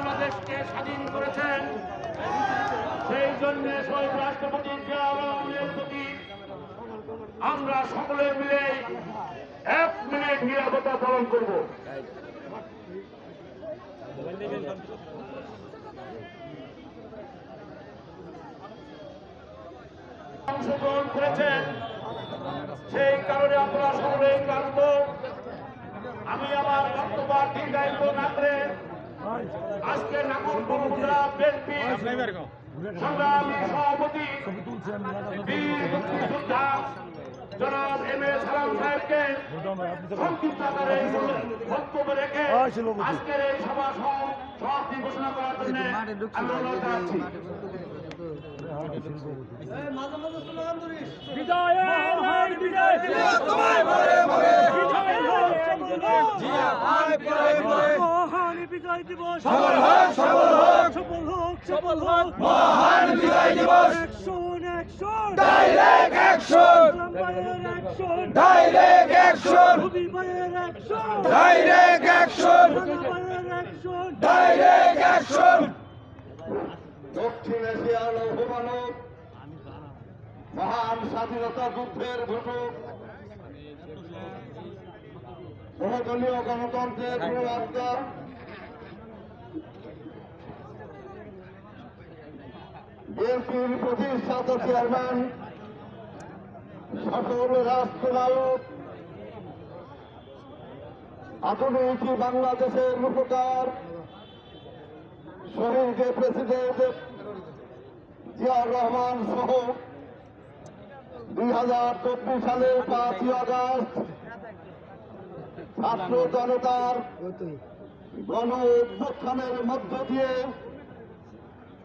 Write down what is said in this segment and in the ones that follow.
বাংলাদেশকে স্বাধীন করেছেন। সেই জন্য শহীদ রাষ্ট্রপতি জিয়া প্রতি আমরা সকলে মিলে এক মিনিট নিরাপত্তা পালন করব। অংশগ্রহণ করেছেন, সেই কারণে আমরা সকলে ক্লান্ত। আমি আমার বক্তব্য দীর্ঘায়িত না করে আজকে নাগর উপজেলা বিএনপি সংগ্রামী সভাপতি বীর জনাব এম এ সালাম সাহেবকে সংক্ষিপ্ত আকারে বক্তব্য রেখে আজকের এই সভা সমাপ্তি ঘোষণা করার জন্য আমি অনুরোধ জানাচ্ছি মহান বিজয় দিবস। সফল হোক সফল হোক। সফল হোক সফল হোক। মহান বিজয় দিবস। Action action direct action direct action রবিবারের action direct action action direct action দক্ষিণ এশিয়ার লৌহমানব মহান স্বাধীনতা যুদ্ধের ঘটক বহুদলীয় গণতন্ত্রের প্রবক্তা বিএনপির প্রতিষ্ঠাতা চেয়ারম্যান, সকল রাষ্ট্রনায়ক, আধুনিক বাংলাদেশের উপকার শহীদ প্রেসিডেন্ট জিয়াউর রহমান সহ দুই হাজার চব্বিশ সালের পাঁচই আগস্ট ছাত্র জনতার গণ উত্থানের মধ্য দিয়ে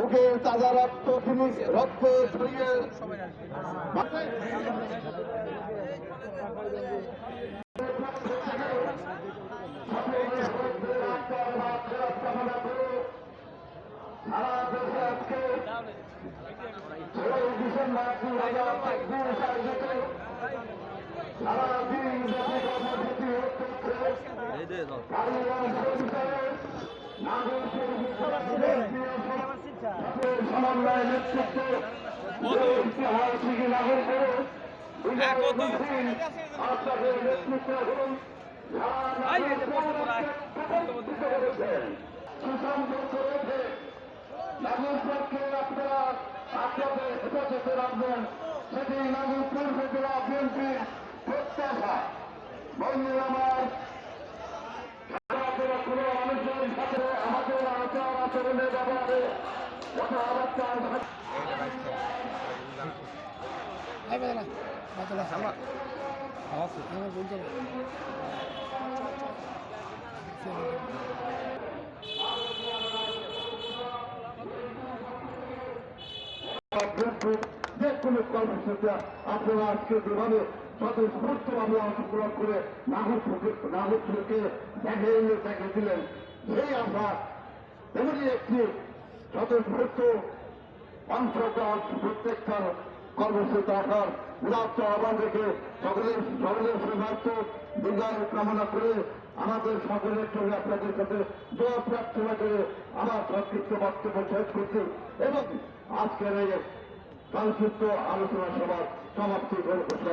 বুকের তাজা রক্ত রক্ত ছড়িয়ে সমন্বয় নেতৃত্বে ঐতিহাসিক নাগর করে আপনাদের নেতৃত্ব করুন সুসংযুক্ত রয়েছে নাগরপুরকে আপনারা আপনাদের হেফাজতে রাখবেন। সেটি নাগরপুর উপজেলা বিএনপির প্রত্যাশা। বন্ধু আমার কোনো মানুষজনের সাথে আমাদের আচার আচরণের ব্যাপারে কর্মসূচি আপনারা আজকে যেভাবে স্বতঃস্ফূর্তভাবে অংশগ্রহণ করে নাগরপুরকে দেখে দেখে দিলেন সেই আমরা তেমনি একটি স্বতঃস্ফূর্ত অংশগ্রহণ প্রত্যেকটা কর্মসূচি রাখার উদাত্ত আহ্বান রেখে সকলের সকলের সৌভাগ্য দীর্ঘায়ু কামনা করে আমাদের সকলের সঙ্গে আপনাদের সাথে জয় প্রার্থনা করে আমার সংক্ষিপ্ত বক্তব্য শেষ করছি এবং আজকের এই সংক্ষিপ্ত আলোচনা সভার সমাপ্তি করে ঘোষণা